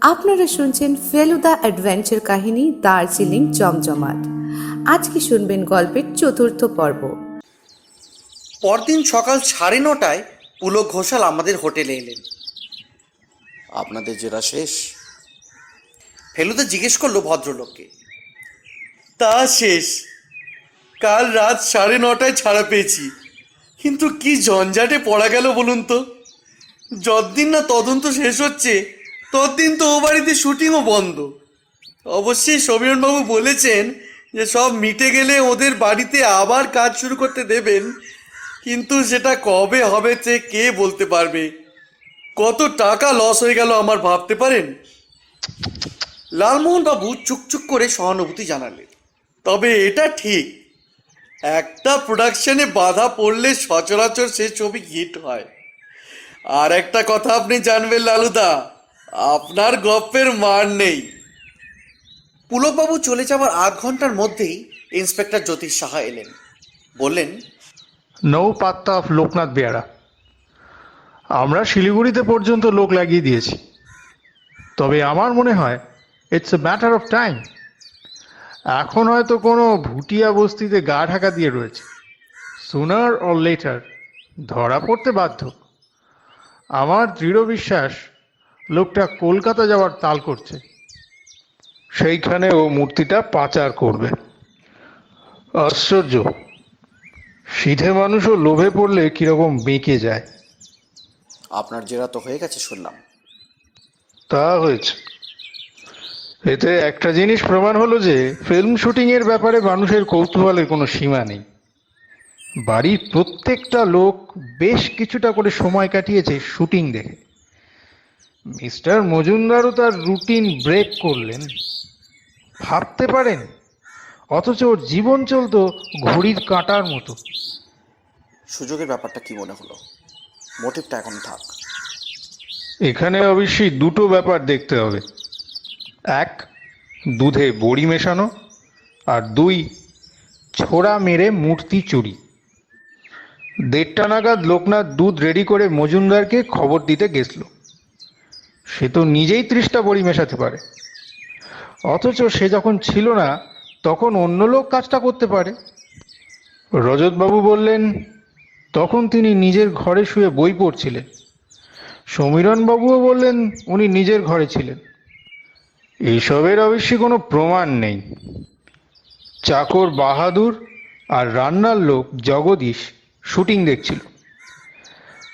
আপনারা শুনছেন ফেলুদা অ্যাডভেঞ্চার কাহিনী দার্জিলিং জমজমাট। আজকে শুনবেন গল্পের চতুর্থ পর্ব। পরদিন সকাল সাড়ে নটায় পুলক ঘোষাল আমাদের হোটেলে এলেন। আপনাদের জেরা শেষ? ফেলুদা জিজ্ঞেস করল ভদ্রলোককে। তা শেষ। কাল রাত সাড়ে নটায় ছাড়া পেয়েছি। কিন্তু কি জঞ্জাটে পড়া গেল বলুন তো? যতদিন না তদন্ত শেষ হচ্ছে ততদিন তো ও বাড়িতে শুটিংও বন্ধ। অবশ্যই সমীরণবাবু বলেছেন যে সব মিটে গেলে ওদের বাড়িতে আবার কাজ শুরু করতে দেবেন, কিন্তু সেটা কবে হবে সে কে বলতে পারবে? কত টাকা লস হয়ে গেল আমার ভাবতে পারেন? লালমোহন বাবু চুকচুক করে সহানুভূতি জানালেন। তবে এটা ঠিক, একটা প্রোডাকশনে বাধা পড়লে সচরাচর সে ছবি হিট হয়। আর একটা কথা আপনি জানবেন লালুদা আপনার গপ্পের মান নেই। পুলকবাবু চলে যাওয়ার আধ ঘণ্টার মধ্যেই ইন্সপেক্টর জ্যোতিষ সাহা এলেন। বললেন নৌ পাত্তা অফ লোকনাথ বেয়ারা। আমরা শিলিগুড়িতে পর্যন্ত লোক লাগিয়ে দিয়েছি। তবে আমার মনে হয় it's a matter of time এখন হয়তো কোনো ভুটিয়া বস্তিতে গা ঢাকা দিয়ে রয়েছে। সুনার অর লেটার ধরা পড়তে বাধ্য। আমার দৃঢ় বিশ্বাস লোকটা কলকাতা যাওয়ার তাল করছে। সেইখানে ও মূর্তিটা পাচার করবে। আশ্চর্য। সিধে মানুষও লোভে পড়লে কীরকম বেঁকে যায়। আপনার জেরা তো হয়ে গেছে শুনলাম। তা হয়েছে। এতে একটা জিনিস প্রমাণ হলো যে ফিল্ম শুটিং এর ব্যাপারে মানুষের কৌতূহলের কোনো সীমা নেই। বাড়ির প্রত্যেকটা লোক বেশ কিছুটা করে সময় কাটিয়েছে শুটিং দেখে। মিস্টার মজুমদারও তার রুটিন ব্রেক করলেন। ভাবতে পারেন অথচ ওর জীবন চলতো ঘড়ির কাঁটার মতো। সুযোগের ব্যাপারটা কি মনে হলো? মোটিভটা এখন থাক। এখানে অবশ্যই দুটো ব্যাপার দেখতে হবে। এক দুধে বড়ি মেশানো আর দুই ছোড়া মেরে মূর্তি চুরি। দেড়টা নাগাদ লোকনাথ দুধ রেডি করে মজুমদারকে খবর দিতে গেছিল। সে তো নিজেই ত্রিশটা বড়ি মেশাতে পারে। অথচ সে যখন ছিল না, তখন অন্য লোক কাজটা করতে পারে। রজতবাবু বললেন, তখন তিনি নিজের ঘরে শুয়ে বই পড়ছিলেন। সমীরণবাবুও বললেন, উনি নিজের ঘরে ছিলেন। এইসবের অবশ্যই কোনো প্রমাণ নেই। চাকর বাহাদুর আর রান্নার লোক জগদীশ শুটিং দেখছিল।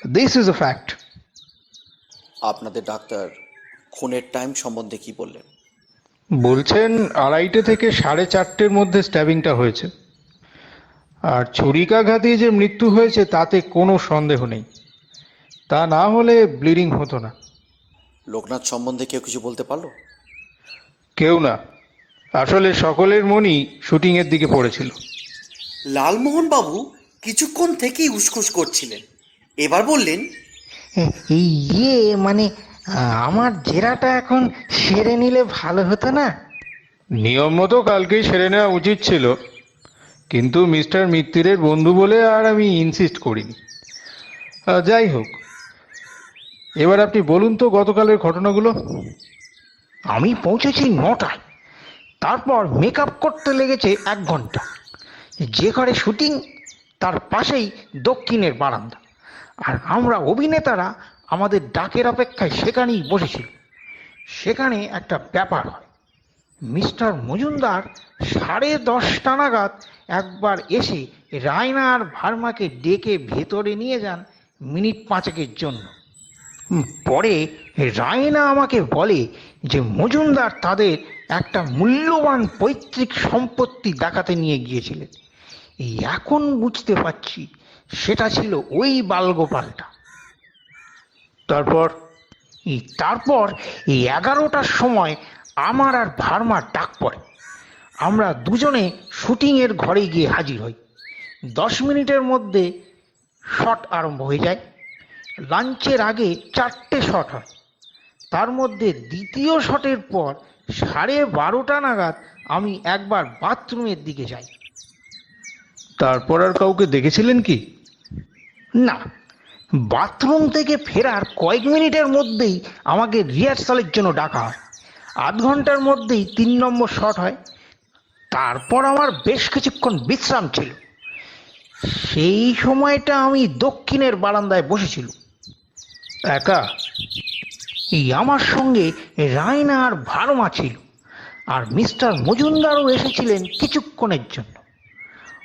দিস ইজ এ ফ্যাক্ট আপনাদের ডাক্তার খুনের টাইম সম্বন্ধে কি বললেন? বলছেন আড়াইটে থেকে সাড়ে চারটের মধ্যে স্ট্যাবিংটা হয়েছে। আর ছুরিকাঘাতে যে মৃত্যু হয়েছে তাতে কোনো সন্দেহ নেই। তা না হলে ব্লিডিং হতো না। লোকনাথ সম্বন্ধে কেউ কিছু বলতে পারল? কেউ না। আসলে সকলের মনই শুটিংয়ের দিকে পড়েছিল। লালমোহন বাবু কিছুক্ষণ থেকেই উসখুস করছিলেন। এবার বললেন ইয়ে মানে আমার জেরাটা এখন সেরে নিলে ভালো হতো না? নিয়ম মতো কালকেই সেরে নেওয়া উচিত ছিল। কিন্তু মিস্টার মিত্তিরের বন্ধু বলে আর আমি ইনসিস্ট করিনি। যাই হোক এবার আপনি বলুন তো গতকালের ঘটনাগুলো। আমি পৌঁছেছি নটায়। তারপর মেকআপ করতে লেগেছে এক ঘণ্টা। যে ঘরে শুটিং তার পাশেই দক্ষিণের বারান্দা। আর আমরা অভিনেতারা আমাদের ডাকের অপেক্ষায় সেখানেই বসেছিল সেখানে একটা ব্যাপার হয়। মিস্টার মজুমদার সাড়ে দশটা নাগাদ একবার এসে রায়না আর ভার্মাকে ডেকে ভেতরে নিয়ে যান মিনিট পাঁচেকের জন্য। পরে রায়না আমাকে বলে যে, মজুমদার তাদের একটা মূল্যবান পৈতৃক সম্পত্তি দেখাতে নিয়ে গিয়েছিলেন। এই এখন বুঝতে পারছি সেটা ছিল ওই বালগোপালটা। তারপর? তারপর এই এগারোটার সময় আমার আর ভার্মার ডাক পড়ে। আমরা দুজনে শুটিংয়ের ঘরে গিয়ে হাজির হই। দশ মিনিটের মধ্যে শট আরম্ভ হয়ে যায়। লাঞ্চের আগে চারটে শট হয়। তার মধ্যে দ্বিতীয় শটের পর সাড়ে বারোটা নাগাদ আমি একবার বাথরুমের দিকে যাই। তারপর আর কাউকে দেখেছিলেন কি? না, বাথরুম থেকে ফেরার কয়েক মিনিটের মধ্যেই আমাকে রিহার্সালের জন্য ডাকা হয়। আধ ঘণ্টার মধ্যেই তিন নম্বর শট হয়। তারপর আমার বেশ কিছুক্ষণ বিশ্রাম ছিল। সেই সময়টা আমি দক্ষিণের বারান্দায় বসেছিল একা। এই আমার সঙ্গে রায়না আর ভারমা ছিল। আর মিস্টার মজুমদারও এসেছিলেন কিছুক্ষণের জন্য।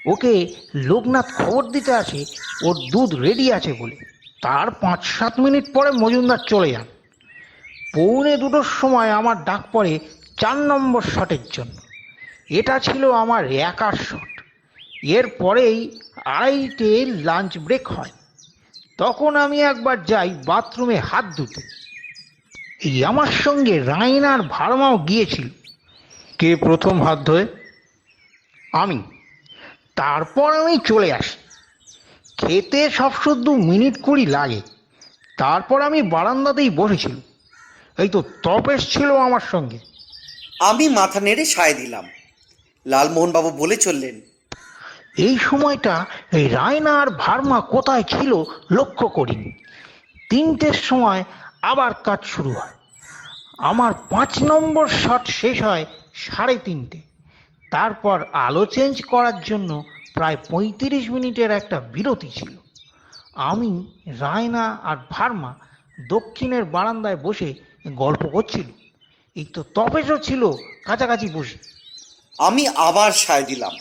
ওকে লোকনাথ খবর দিতে আসে ওর দুধ রেডি আছে বলে। তার পাঁচ সাত মিনিট পরে মজুমদার চলে যান। পৌনে দুটোর সময় আমার ডাক পড়ে চার নম্বর শটের জন্য। এটা ছিল আমার একার শট। এর পরেই আড়াইটে লাঞ্চ ব্রেক হয়। তখন আমি একবার যাই বাথরুমে হাত ধুতে। এই আমার সঙ্গে রাইনার ভারমাও গিয়েছিল। কে প্রথম হাত ধোয়? আমি। তারপর আমি চলে আসি। খেতে সব শুদ্ধ মিনিট কুড়ি লাগে। তারপর আমি বারান্দাতেই বসেছিল এই তো তপেশ ছিল আমার সঙ্গে। আমি মাথা নেড়ে সায় দিলাম। লালমোহনবাবু বলে চললেন এই সময়টা এই রায়না আর ভার্মা কোথায় ছিল লক্ষ্য করিনি। তিনটের সময় আবার কাজ শুরু হয়। আমার পাঁচ নম্বর শট শেষ হয় সাড়ে তিনটে। তারপর আলো চেঞ্জ করার জন্য প্রায় পঁয়ত্রিশ মিনিটের একটা বিরতি ছিল। আমি রায়না আর ভার্মা দক্ষিণের বারান্দায় বসে গল্প করছিল। এই তো তপেশও ছিল কাছাকাছি বসে। আমি আবার সায় দিলাম।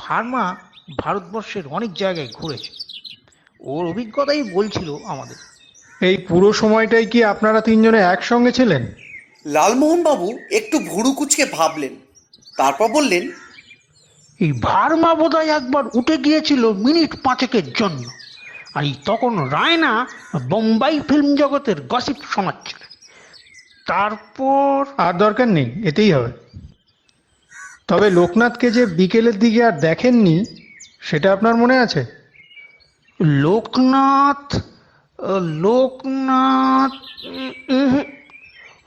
ভার্মা ভারতবর্ষের অনেক জায়গায় ঘুরেছে। ওর অভিজ্ঞতাই বলছিল আমাদের। এই পুরো সময়টাই কি আপনারা তিনজনে একসঙ্গে ছিলেন? লালমোহনবাবু একটু ভুরু কুচকে ভাবলেন। তারপর বললেন এই ভার্মা বোধহয় একবার উঠে গিয়েছিল মিনিট পাঁচেকের জন্য। আর এই তখন রায়না বোম্বাই ফিল্ম জগতের গসিপ শোনাচ্ছিল। তারপর আর দরকার নেই এতেই হবে। তবে লোকনাথকে যে বিকেলের দিকে আর দেখেননি সেটা আপনার মনে আছে? লোকনাথ লোকনাথ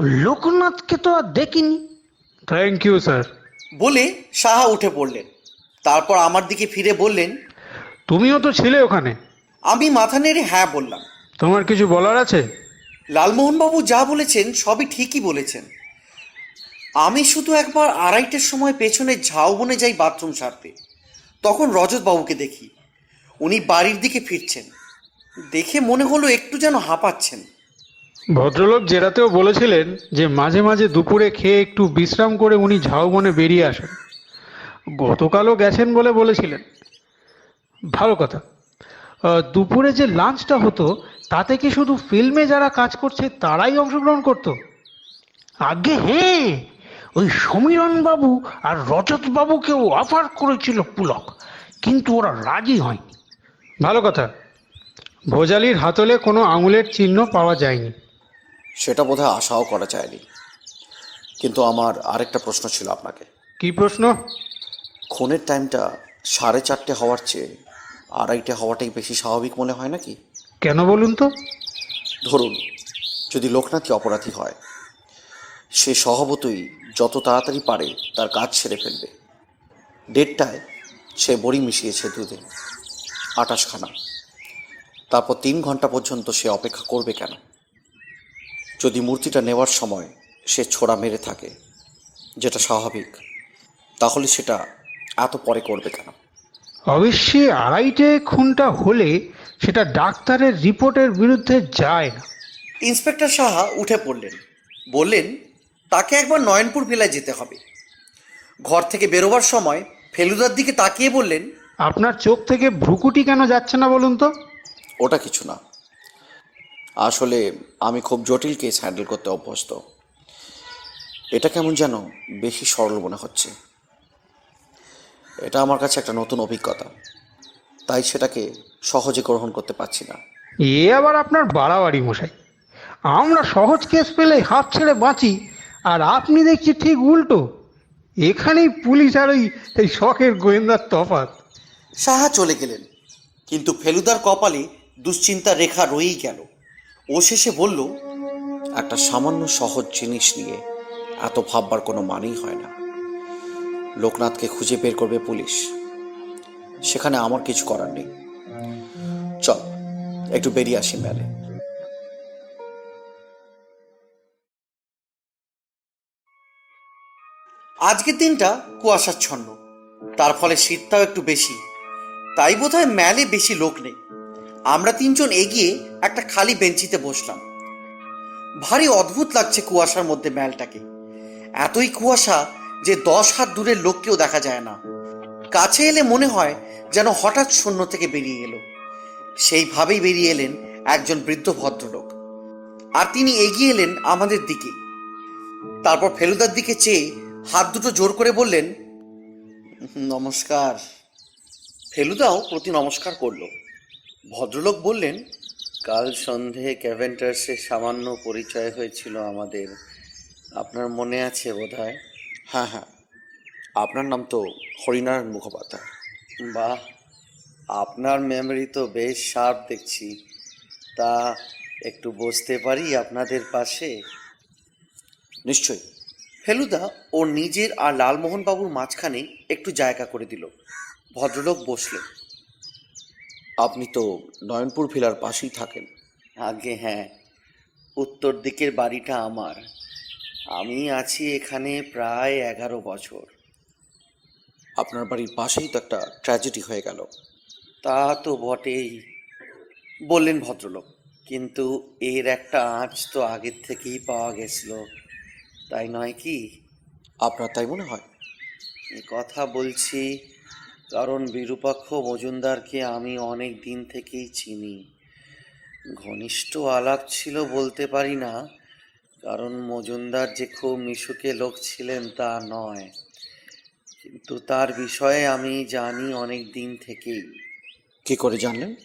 লোকনাথকে তো আর দেখিনি। থ্যাংক ইউ স্যার বলে সাহা উঠে পড়লেন। তারপর আমার দিকে ফিরে বললেন তুমিও তো ছিলে ওখানে? আমি মাথা নেড়ে হ্যাঁ বললাম। তোমার কিছু বলার আছে? লালমোহনবাবু যা বলেছেন সবই ঠিকই বলেছেন। আমি শুধু একবার আড়াইটের সময় পেছনে ঝাউবনে যাই বাথরুম সারতে। তখন রজতবাবুকে দেখি। উনি বাড়ির দিকে ফিরছেন। দেখে মনে হলো একটু যেন হাঁপাচ্ছেন। ভদ্রলোক জেরাতেও বলেছিলেন যে মাঝে মাঝে দুপুরে খেয়ে একটু বিশ্রাম করে উনি ঝাউবনে বেরিয়ে আসেন। গতকালও গেছেন বলে বলেছিলেন। ভালো কথা। দুপুরে যে লাঞ্চটা হতো, তাতে কি শুধু ফিল্মে যারা কাজ করছে, তারাই অংশগ্রহণ করতো? আগে হ্যাঁ ওই সমীরণ বাবু আর রজত বাবুকেও অফার করেছিল পুলক, কিন্তু ওরা রাজি হয়নি। ভালো কথা। ভোজালির হাতলে কোনো আঙুলের চিহ্ন পাওয়া যায়নি। সেটা বোধহয় আশাও করা যায়নি। কিন্তু আমার আরেকটা প্রশ্ন ছিল আপনাকে। কি প্রশ্ন? খুনের টাইমটা সাড়ে চারটে হওয়ার চেয়ে আড়াইটে হওয়াটাই বেশি স্বাভাবিক মনে হয় নাকি? কেন বলুন তো? ধরুন যদি লোকনাথই অপরাধী হয় সে স্বভাবতই যত তাড়াতাড়ি পারে তার কাজ সেরে ফেলবে। দেড়টায় সে বড়ি মিশিয়েছে দুধে আটাশখানা। তারপর তিন ঘণ্টা পর্যন্ত সে অপেক্ষা করবে কেন? যদি মূর্তিটা নেওয়ার সময় সে ছোড়া মেরে থাকে যেটা স্বাভাবিক তাহলে সেটা এত পরে করবে কেন? অবশ্যই আড়াইটে খুনটা হলে সেটা ডাক্তারের রিপোর্টের বিরুদ্ধে যায় না। ইন্সপেক্টর সাহা উঠে পড়লেন। বললেন তাকে একবার নয়নপুর ভিলায় যেতে হবে। ঘর থেকে বেরোবার সময় ফেলুদার দিকে তাকিয়ে বললেন আপনার চোখ থেকে ভ্রুকুটি কেন যাচ্ছে না বলুন তো? ওটা কিছু না। আসলে আমি খুব জটিল কেস হ্যান্ডেল করতে অভ্যস্ত। এটা কেমন যেন বেশি সরল মনে হচ্ছে। এটা আমার কাছে একটা নতুন অভিজ্ঞতা তাই সেটাকে সহজে গ্রহণ করতে পারছি না। এ আবার আপনার বাড়াবাড়ি মশাই। আমরা সহজ কেস পেলে হাত ছেড়ে বাঁচি আর আপনি দেখছি ঠিক উল্টো। এখানেই পুলিশ আর ওই এই শখের গোয়েন্দার তফাৎ। সাহা চলে গেলেন কিন্তু ফেলুদার কপালে দুশ্চিন্তার রেখা রয়েই গেল। ও শেষে বলল, একটা সামান্য সহজ জিনিস নিয়ে এত ভাববার কোনো মানেই হয় না। লোকনাথকে খুঁজে বের করবে পুলিশ। সেখানে আমার কিছু করার নেই। চল, একটু বেরিয়ে আসি মেলে। আজকের দিনটা কুয়াশাচ্ছন্ন। তার ফলে শীতটাও একটু বেশি। তাই বোধহয় ম্যালে বেশি লোক নেই। আমরা তিনজন এগিয়ে একটা খালি বেঞ্চিতে বসলাম। ভারী অদ্ভুত লাগছে কুয়াশার মধ্যে ম্যালটাকে। এতই কুয়াশা যে দশ হাত দূরের লোককেও দেখা যায় না। কাছে এলে মনে হয় যেন হঠাৎ শূন্য থেকে বেরিয়ে এলো। সেইভাবেই বেরিয়ে এলেন একজন বৃদ্ধ ভদ্রলোক। আর তিনি এগিয়ে এলেন আমাদের দিকে। তারপর ফেলুদার দিকে চেয়ে হাত দুটো জোর করে বললেন, নমস্কার। ফেলুদাও প্রতি নমস্কার করল। ভদ্রলোক বললেন কাল সন্ধে ক্যাভেন্টার্সে সামান্য পরিচয় হয়েছিল আমাদের। আপনার মনে আছে বোধ হয় হ্যাঁ। হ্যাঁ আপনার নাম তো হরিনারায়ণ মুখোপাধ্যায়। বাহ! আপনার মেমরি তো বেশ শার্প দেখছি। তা একটু বসতে পারি আপনাদের পাশে? নিশ্চয়ই। ফেলুদা ও নিজের আর লালমোহনবাবুর মাঝখানে একটু জায়গা করে দিল। ভদ্রলোক বসলেন। আপনি তো নয়নপুর ভিলার পাশেই থাকেন। আগে হ্যাঁ উত্তর দিকের বাড়িটা আমার। আমি আছি এখানে প্রায় এগারো বছর। আপনার বাড়ির পাশেই তো একটা ট্র্যাজেডি হয়ে গেল। তা তো বটেই বললেন ভদ্রলোক। কিন্তু এর একটা আঁচ তো আগের থেকেই পাওয়া গেছিল। তাই নয় কি? আপনার তাই মনে হয়? কথা বলছি কারণ বিরূপাক্ষ মজুমদারকে আমি অনেক দিন থেকেই চিনি। ঘনিষ্ঠ আলাপ ছিল বলতে পারি না কারণ মজুমদার যে খুব মিশুকে লোক ছিলেন তা নয়। কিন্তু তার বিষয়ে আমি জানি অনেক দিন থেকেই। কি করে জানলেন?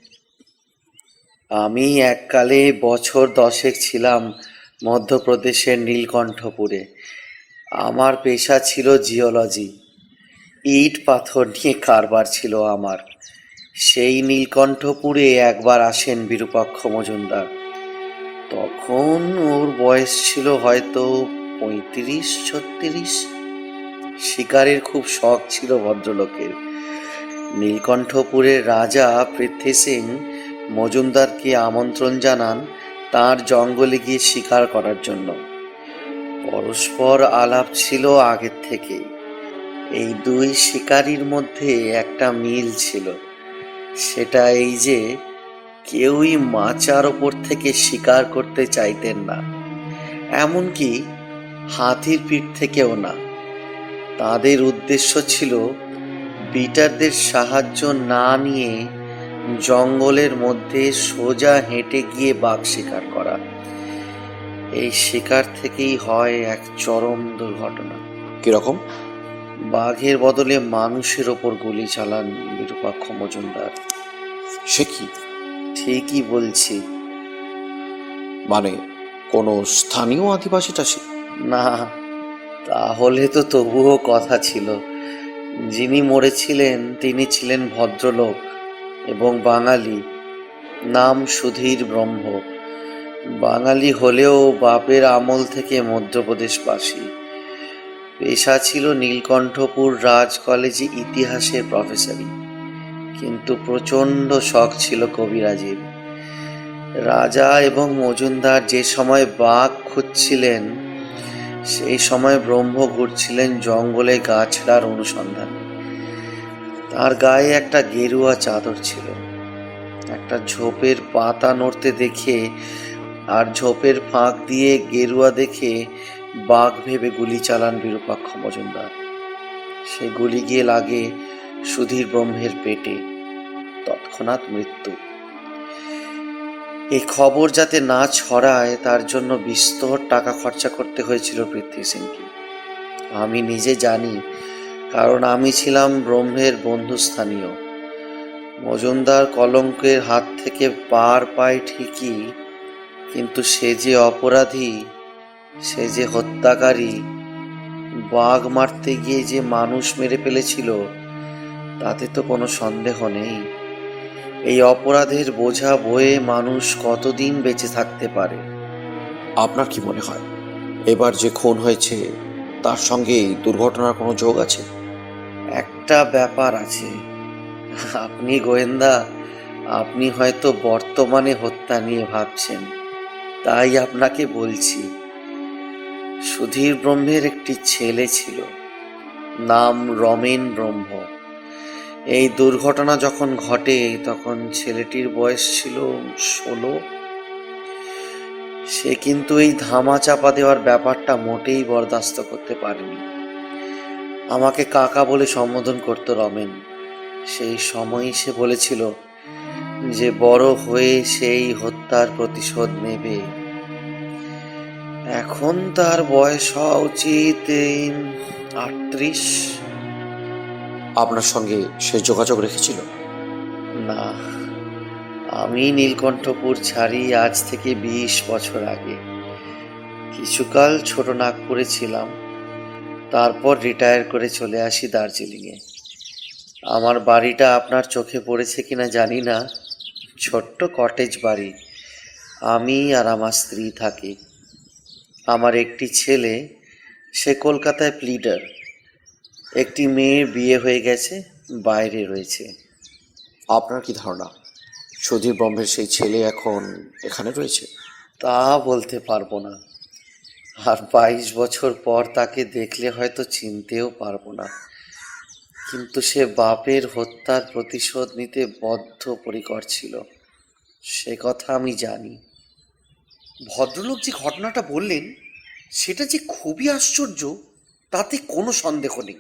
আমি এককালে বছর দশেক ছিলাম মধ্যপ্রদেশের নীলকণ্ঠপুরে। আমার পেশা ছিল জিওলজি। ইট পাথর নিয়ে কারবার ছিল আমার। সেই নীলকণ্ঠপুরে একবার আসেন বিরূপাক্ষ মজুমদার। তখন ওর বয়স ছিল হয়তো পঁয়ত্রিশ, ছত্রিশ। শিকারের খুব শখ ছিল ভদ্রলোকের। নীলকণ্ঠপুরের রাজা পৃথ্বী সিং মজুমদারকে আমন্ত্রণ জানান তার জঙ্গলে গিয়ে শিকার করার জন্য। পরস্পর আলাপ ছিল আগের থেকে এই দুই শিকারীর মধ্যে একটা মিল ছিল। সেটা এই যে, কেউই মাচার ওপর থেকে শিকার করতে চাইতেন না। এমনকি হাতির পিঠ থেকেও না। তাদের উদ্দেশ্য ছিল বিটারদের সাহায্য না নিয়ে জঙ্গলের মধ্যে সোজা হেঁটে গিয়ে বাঘ শিকার করা। এই শিকার থেকেই হয় এক চরম দুর্ঘটনা। কীরকম? বাঘের বদলে মানুষের ওপর গুলি চালান বিরূপাক্ষ মজুমদার। সে কি? ঠিকই বলছি। মানে কোনো স্থানীয় আদিবাসী টাসি না তাহলে তো তবুও কথা ছিল। যিনি মরেছিলেন তিনি ছিলেন ভদ্রলোক এবং বাঙালি। নাম সুধীর ব্রহ্ম। বাঙালি হলেও বাপের আমল থেকে মধ্যপ্রদেশবাসী। পেশা ছিল নীলকণ্ঠপুর রাজ কলেজে ইতিহাসের প্রফেসরি কিন্তু প্রচণ্ড শখ ছিল কবিরাজের। রাজা এবং মজুমদার যে সময় বাঘ খুঁজছিলেন, সেই সময় ব্রহ্ম ঘুরছিলেন জঙ্গলে গাছড়ার অনুসন্ধানে। তার গায়ে একটা গেরুয়া চাদর ছিল। একটা ঝোপের পাতা নড়তে দেখে আর ঝোপের ফাঁক দিয়ে গেরুয়া দেখে বাঘ ভেবে গুলি চালান বিরূপাক্ষ মজুমদার। সে গুলি গিয়ে লাগে সুধীর ব্রহ্মের পেটে। তৎক্ষণাৎ মৃত্যু। এই খবর যাতে না ছড়ায়, তার জন্য বিস্তর টাকা খরচা করতে হয়েছিল পৃথ্বী সিংকে। আমি নিজে জানি, কারণ আমি ছিলাম ব্রহ্মের বন্ধুস্থানীয় মজুমদার কলঙ্কের হাত থেকে পার পায় ঠিকই, কিন্তু সে যে অপরাধী সে যে হত্যাকারী বাঘ মারতে গিয়ে যে মানুষ মেরে ফেলেছিল তাতে তো কোনো সন্দেহ নেই। এই অপরাধের বোঝা বয়ে মানুষ কতদিন বেঁচে থাকতে পারে? আপনার কি মনে হয়? এবার যে খুন হয়েছে তার সঙ্গে এই দুর্ঘটনার কোনো যোগ আছে? একটা ব্যাপার আছে। আপনি গোয়েন্দা আপনি হয়তো বর্তমানে হত্যা নিয়ে ভাবছেন। তাই আপনাকে বলছি সুধীর ব্রহ্মের একটি ছেলে ছিল, নাম রমেন ব্রহ্ম। এই দুর্ঘটনা যখন ঘটে, তখন ছেলেটির বয়স ছিল ষোলো। সে কিন্তু এই ধামা চাপা দেওয়ার ব্যাপারটা মোটেই বরদাস্ত করতে পারেনি। আমাকে কাকা বলে সম্বোধন করত রমেন। সেই সময়ই সে বলেছিল যে, বড় হয়ে সেই হত্যার প্রতিশোধ নেবে। এখন তার বয়স হওয়া উচিত আটত্রিশ। আপনার সঙ্গে সে যোগাযোগ রেখেছিল? না আমি নীলকণ্ঠপুর ছাড়ি আজ থেকে বিশ বছর আগে। কিছুকাল ছোট নাগপুরে ছিলাম তারপর রিটায়ার করে চলে আসি দার্জিলিংয়ে। আমার বাড়িটা আপনার চোখে পড়েছে কিনা জানি না ছোট্ট কটেজ বাড়ি। আমি আর আমার স্ত্রী থাকি। আমার একটি ছেলে সে কলকাতায় প্লিডার একটি মেয়ের বিয়ে হয়ে গেছে বাইরে রয়েছে। আপনার কি ধারণা? সুধীর ব্রহ্মের সেই ছেলে এখন এখানে রয়েছে? তা বলতে পারব না। আর বাইশ বছর পর তাকে দেখলে হয়তো চিনতেও পারব না। কিন্তু সে বাপের হত্যার প্রতিশোধ নিতে বদ্ধ পরিকর ছিল। সে কথা আমি জানি। ভদ্রলোক যে ঘটনাটা বললেন, সেটা যে খুবই আশ্চর্য, তাতে কোনো সন্দেহ নেই।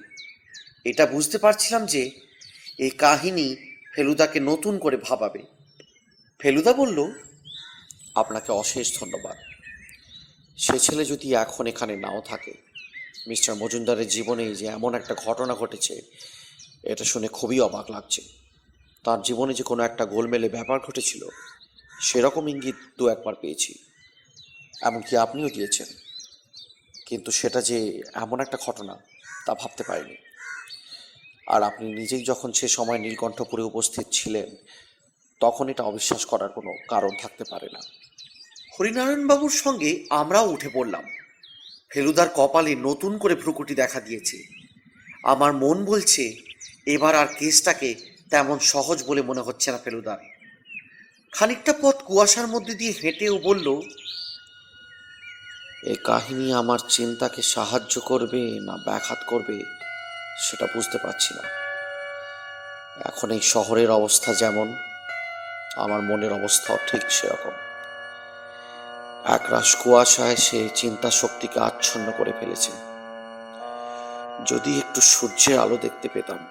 এটা বুঝতে পারছিলাম যে এই কাহিনী ফেলুদাকে নতুন করে ভাবাবে। ফেলুদা বলল, আপনাকে অশেষ ধন্যবাদ। সে ছেলে যদি এখন এখানে নাও থাকে, মিস্টার মজুমদারের জীবনে যে এমন একটা ঘটনা ঘটেছে, এটা শুনে খুবই অবাক লাগছে। তার জীবনে যে কোনো একটা গোলমেলে ব্যাপার ঘটেছিল, সেরকম ইঙ্গিত দু একবার পেয়েছি। এমনকি আপনিও দিয়েছেন। কিন্তু সেটা যে এমন একটা ঘটনা, তা ভাবতে পারিনি। আর আপনি নিজেই যখন সে সময় নীলকণ্ঠপুরে উপস্থিত ছিলেন, তখন এটা অবিশ্বাস করার কোনো কারণ থাকতে পারে না। হরিনারায়ণবাবুর সঙ্গে আমরাও উঠে পড়লাম। ফেলুদার কপালে নতুন করে ভ্রুকুটি দেখা দিয়েছে। আমার মন বলছে, এবার আর কেসটাকে তেমন সহজ বলে মনে হচ্ছে না ফেলুদার। খানিকটা পথ কুয়াশার মধ্যে দিয়ে হেঁটেও বলল এই কাহিনী আমার চিন্তাকে সাহায্য করবে না ব্যাঘাত করবে, সেটা বুঝতে পারছি না। এখন এই শহরের অবস্থা যেমন, আমার মনের অবস্থাও ঠিক সেরকম। একরাশ কুয়াশায় সে চিন্তা শক্তিকে আচ্ছন্ন করে ফেলেছে। যদি একটু সূর্যের আলো দেখতে পেতাম।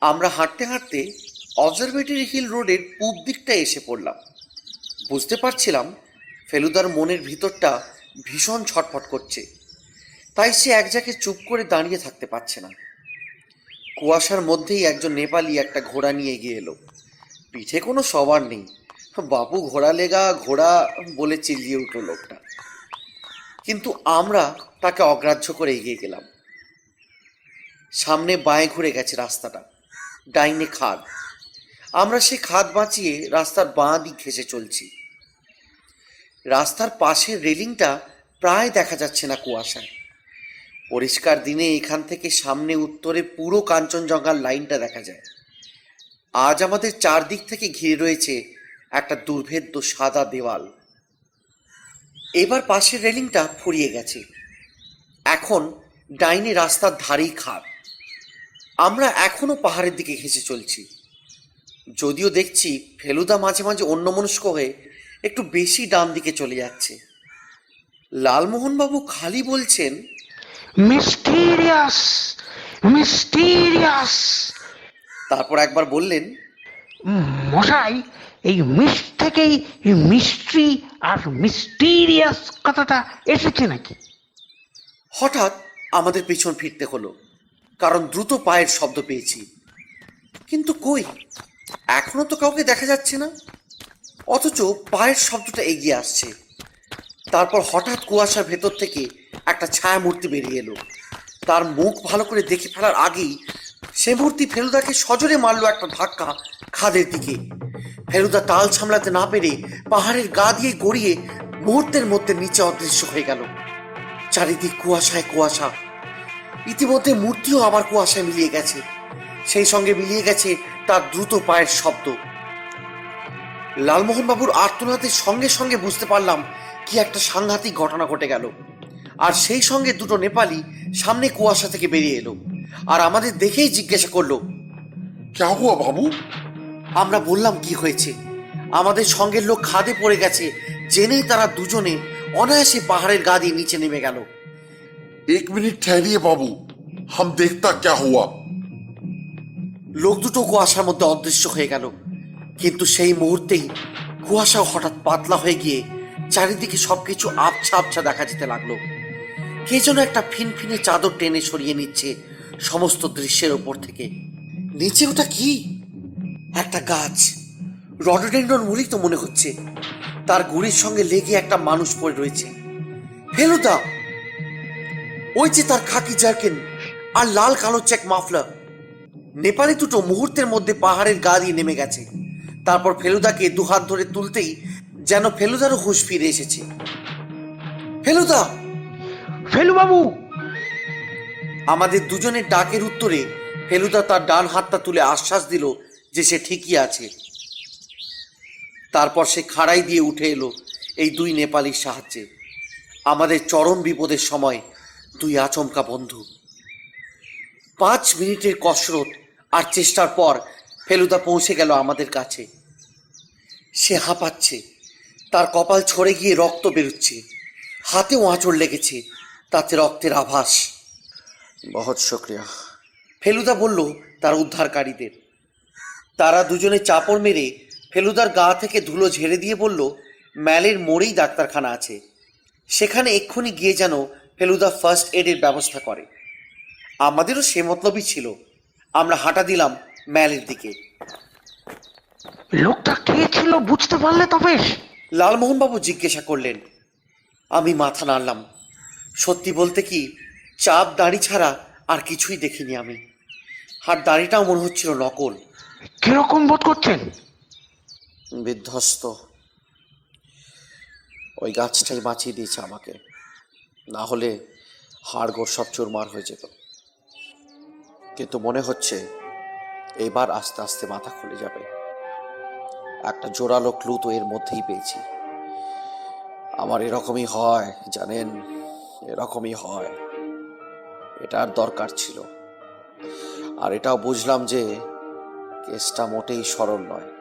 আমরা হাঁটতে হাঁটতে অবজারভেটরি হিল রোডের পূব দিকটায় এসে পড়লাম। বুঝতে পারছিলাম ফেলুদার মনের ভিতরটা ভীষণ ছটফট করছে। তাই সে এক জায়গায় চুপ করে দাঁড়িয়ে থাকতে পারছে না। কুয়াশার মধ্যেই একজন নেপালি একটা ঘোড়া নিয়ে এগিয়ে এলো। পিঠে কোনো সবার নেই। বাবু ঘোড়া লেগা ঘোড়া বলে চিল্লিয়ে উঠল লোকটা। কিন্তু আমরা তাকে অগ্রাহ্য করে এগিয়ে গেলাম। সামনে বাঁয়ে ঘুরে গেছে রাস্তাটা। ডাইনে খাদ। আমরা সে খাদ বাঁচিয়ে রাস্তার বাঁ দিক ঘেসে চলছি। রাস্তার পাশের রেলিংটা প্রায় দেখা যাচ্ছে না কুয়াশায়। পরিষ্কার দিনে এখান থেকে সামনে উত্তরে পুরো কাঞ্চনজঙ্ঘার লাইনটা দেখা যায়। আজ আমাদের চারদিক থেকে ঘিরে রয়েছে একটা দুর্ভেদ্য সাদা দেওয়াল। এবার পাশের রেলিংটা ফুরিয়ে গেছে। এখন ডাইনে রাস্তার ধারেই খাপ আমরা এখনও পাহাড়ের দিকে ঘেঁষে চলছি। যদিও দেখছি ফেলুদা মাঝে মাঝে অন্যমনস্ক হয়ে একটু বেশি ডান দিকে চলে যাচ্ছে। লালমোহনবাবু খালি বলছেন মিস্টিরিয়াস মিস্টিরিয়াস। তারপর একবার বললেন মশাই এই মিস থেকেই মিস্ট্রি আর মিস্টিরিয়াস কথাটা এসেছে নাকি? হঠাৎ আমাদের পেছন ফিরতে হলো কারণ দ্রুত পায়ের শব্দ পেয়েছি। কিন্তু কই? এখনও তো কাউকে দেখা যাচ্ছে না। অথচ পায়ের শব্দটা এগিয়ে আসছে। তারপর হঠাৎ কুয়াশার ভেতর থেকে একটা ছায়া মূর্তি বেরিয়ে এলো। তার মুখ ভালো করে দেখে ফেলার আগেই সে মূর্তি ফেলুদাকে সজোরে মারলো একটা ধাক্কা খাদের দিকে। ফেলুদা তাল সামলাতে না পেরে পাহাড়ের গা দিয়ে গড়িয়ে মুহূর্তের মধ্যে নিচে অদৃশ্য হয়ে গেল। চারিদিক কুয়াশায় কুয়াশা। ইতিমধ্যে মূর্তিও আবার কুয়াশায় মিলিয়ে গেছে। সেই সঙ্গে মিলিয়ে গেছে তার দ্রুত পায়ের শব্দ। লালমোহন বাবুর আর্তনাদের সঙ্গে সঙ্গে বুঝতে পারলাম কি একটা সাংঘাতিক ঘটনা ঘটে গেল আর সেই সঙ্গে দুটো নেপালি সামনে কুয়াশা থেকে বেরিয়ে এলো আর আমাদের দেখেই জিজ্ঞাসা করলো क्या हुआ बाबू আমরা বললাম কি হয়েছে আমাদের সঙ্গের লোক খাদে পড়ে গেছে জেনেই তারা দুজনে অনায়াসে পাহাড়ের গা দিয়ে নিচে নেমে গেল एक मिनट ठहरिए बाबू हम देखता क्या हुआ লোক দুটো কুয়াশার মধ্যে অদৃশ্য হয়ে গেল কিন্তু সেই মুহূর্তেই কুয়াশা হঠাৎ পাতলা হয়ে গিয়ে চারিদিকে সবকিছু আবছা আবছা দেখা যেতে লাগল। কে যেন একটা ফিনফিনে চাদর টেনে সরিয়ে নিচ্ছে সমস্ত দৃশ্যের ওপর থেকে। নিচে ওটা কি? একটা গাছ। রডোডেন্ডন মুড়ি তো মনে হচ্ছে। তার গুড়ির সঙ্গে লেগে একটা মানুষ পড়ে রয়েছে। ফেলুদা ওই যে তার খাকি জার্কেন আর লাল কালো চেক মাফলার। নেপালি দুটো মুহূর্তের মধ্যে পাহাড়ের গা দিয়ে নেমে গেছে। তারপর ফেলুদাকে দুহাত ধরে তুলতেই যেন ফেলুদারও হুঁশ ফিরে এসেছে। ফেলুদা! ফেলুবাবু! আমাদের দুজনের ডাকের উত্তরে ফেলুদা তার ডান হাতটা তুলে আশ্বাস দিল যে সে ঠিকই আছে। তারপর সে খাড়াই দিয়ে উঠে এলো এই দুই নেপালির সাহায্যে। আমাদের চরম বিপদের সময় দুই আচমকা বন্ধু। পাঁচ মিনিটের কসরত আর চেষ্টার পর ফেলুদা পৌঁছে গেল আমাদের কাছে। সে হাঁপাচ্ছে তার কপাল ছড়ে গিয়ে রক্ত বেরোচ্ছে। হাতেও আঁচড় লেগেছে তাতে রক্তের আভাস। বহুত শুক্রিয়া। ফেলুদা বলল তার উদ্ধারকারীদের। তারা দুজনে চাপড় মেরে ফেলুদার গা থেকে ধুলো ঝেড়ে দিয়ে বলল ম্যালের মোড়েই ডাক্তারখানা আছে। সেখানে এক্ষুনি গিয়ে যেন ফেলুদা ফার্স্ট এডের ব্যবস্থা করে। আমাদেরও সে মতলবই ছিল। আমরা হাঁটা দিলাম ম্যালের দিকে। লোকটা কে ছিল বুঝতে পারলে তবেশ লালমোহনবাবু জিজ্ঞাসা করলেন আমি মাথা নাড়লাম। সত্যি বলতে কি চাপ দাড়ি ছাড়া আর কিছুই দেখিনি আমি। আর দাড়িটাও মনে হচ্ছিল নকল। কীরকম বোধ করছেন? বিধ্বস্ত। ওই গাছটাই বাঁচিয়ে দিয়েছে আমাকে। না হলে হাড়গোড় সব চুরমার হয়ে যেত। কিন্তু মনে হচ্ছে এবার আস্তে আস্তে মাথা খুলে যাবে। একটা জোরালো ক্লু তো এর মধ্যেই পেয়েছি। আমার এরকমই হয়, জানেন? এরকমই হয়। এটার দরকার ছিল। আর এটাও বুঝলাম যে, কেসটা মোটেই সরল নয়।